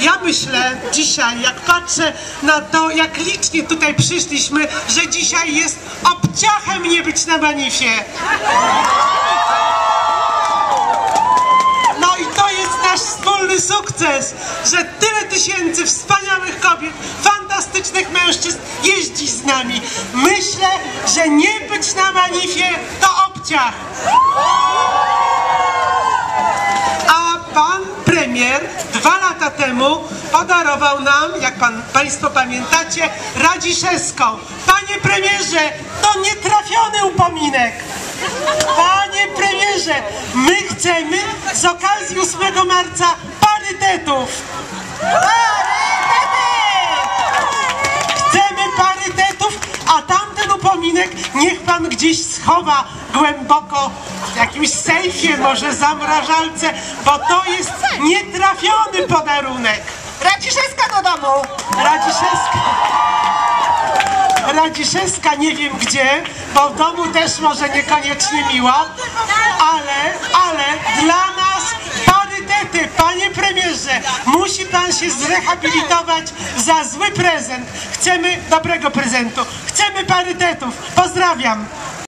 Ja myślę dzisiaj, jak patrzę na to, jak licznie tutaj przyszliśmy, że dzisiaj jest obciachem nie być na manifie. No i to jest nasz wspólny sukces, że tyle tysięcy wspaniałych kobiet, fantastycznych mężczyzn jeździ z nami. Myślę, że nie być na manifie to obciach. A pan premier dwa lata temu podarował nam, jak pan, państwo pamiętacie, Radziszewską. Panie premierze, to nietrafiony upominek. Panie premierze, my chcemy z okazji 8 marca parytetów. Parytety! Chcemy parytetów, a tamten upominek niech pan gdzieś schowa głęboko jakimś sejfie, może zamrażalce, bo to jest nietrafiony podarunek. Radziszewska do domu! Radziszewska. Radziszewska nie wiem gdzie, bo w domu też może niekoniecznie miła, ale, ale dla nas parytety, panie premierze, musi pan się zrehabilitować za zły prezent. Chcemy dobrego prezentu, chcemy parytetów. Pozdrawiam.